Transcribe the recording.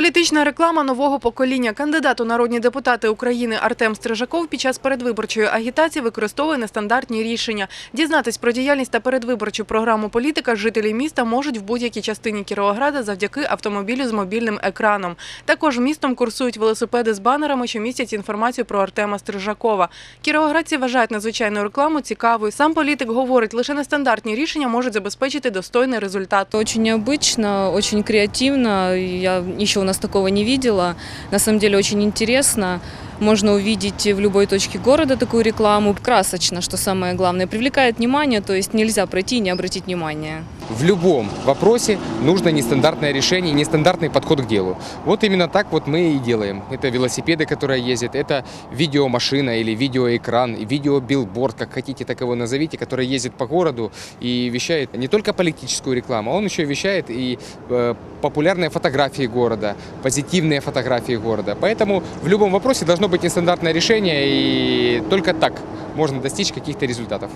Політична реклама нового покоління. Кандидат у народні депутати України Артем Стрижаков під час передвиборчої агітації використовує нестандартні рішення. Дізнатись про діяльність та передвиборчу програму політика жителі міста можуть в будь-якій частині Кіровограда завдяки автомобілю з мобільним екраном. Також містом курсують велосипеди з банерами, що містять інформацію про Артема Стрижакова. Кіровоградці вважають надзвичайну рекламу цікавою. Сам політик говорить, лише нестандартні рішення можуть забезпечити достойний результат. Очень необычно, очень креативно. Я еще у нас такого не видела. На самом деле очень интересно. Можно увидеть в любой точке города такую рекламу. Красочно, что самое главное. Привлекает внимание, то есть нельзя пройти и не обратить внимания. В любом вопросе нужно нестандартное решение, нестандартный подход к делу. Вот именно так вот мы и делаем. Это велосипеды, которые ездят, это видеомашина или видеоэкран, видеобилборд, как хотите, так его назовите, который ездит по городу и вещает не только политическую рекламу, он еще вещает и э, популярные фотографии города, позитивные фотографии города. Поэтому в любом вопросе должно быть нестандартное решение, и только так можно достичь каких-то результатов.